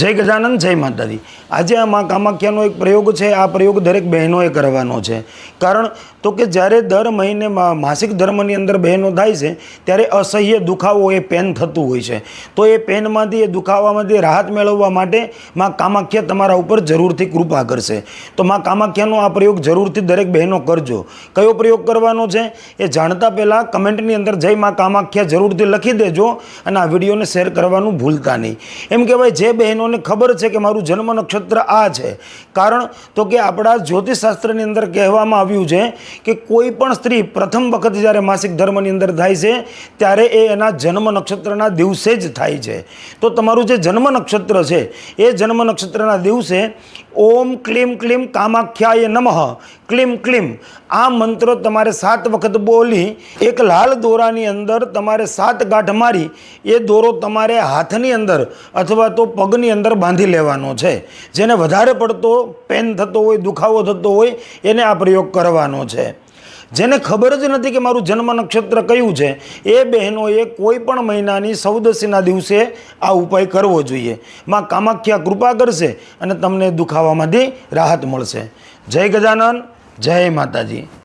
જય ગજાનંદ, જય માતાજી. આજે આ મા કામાખ્યાનો એક પ્રયોગ છે, આ પ્રયોગ દરેક બહેનોએ કરવાનો છે. કારણ તો કે જ્યારે દર મહિને માસિક ધર્મની અંદર બહેનો થાય છે, ત્યારે અસહ્ય દુખાવો એ પેન થતું હોય છે. તો એ પેનમાંથી, એ દુખાવામાંથી રાહત મેળવવા માટે મા કામાખ્યા તમારા ઉપર જરૂરથી કૃપા કરશે. તો મા કામાખ્યાનો આ પ્રયોગ જરૂરથી દરેક બહેનો કરજો. કયો પ્રયોગ કરવાનો છે? એ જાણતા પહેલાં કમેન્ટની અંદર જય મા કામાખ્યા જરૂરથી લખી દેજો અને આ વિડીયોને શેર કરવાનું ભૂલતા નહીં. એમ કહેવાય, જે બહેનોને ખબર છે કે મારું જન્મ નક્ષત્ર આ છે. કારણ તો કે આપણા જ્યોતિષશાસ્ત્રની અંદર કહેવામાં આવ્યું છે કે કોઈ પણ સ્ત્રી પ્રથમ વખત જ્યારે માસિક ધર્મની અંદર થાય છે, ત્યારે એ એના જન્મ નક્ષત્રના દિવસે જ થાય છે. તો તમારું જે જન્મ નક્ષત્ર છે, એ જન્મ નક્ષત્રના દિવસે ઓમ ક્લીમ ક્લીમ કામાખ્યાય નમઃ, ક્લીમ ક્લીમ. આ મંત્ર તમારે સાત વખત બોલી, એક લાલ દોરાની અંદર તમારે સાત ગાંઠ મારી, એ દોરો તમારે હાથની અંદર અથવા તો પગની અંદર બાંધી લેવાનો છે. જેને વધારે પડતો પેન થતો હોય, દુખાવો થતો હોય, એને આ પ્રયોગ કરવાનો છે. જેને ખબર જ નથી કે મારું જન્મ નક્ષત્ર કયું છે, એ બહેનોએ કોઈ પણ મહિનાની સૌદશીના દિવસે આ ઉપાય કરવો જોઈએ. માં કામાખ્યા કૃપા કરશે અને તમને દુખાવામાંથી રાહત મળશે. જય ગજાનન, જય માતાજી.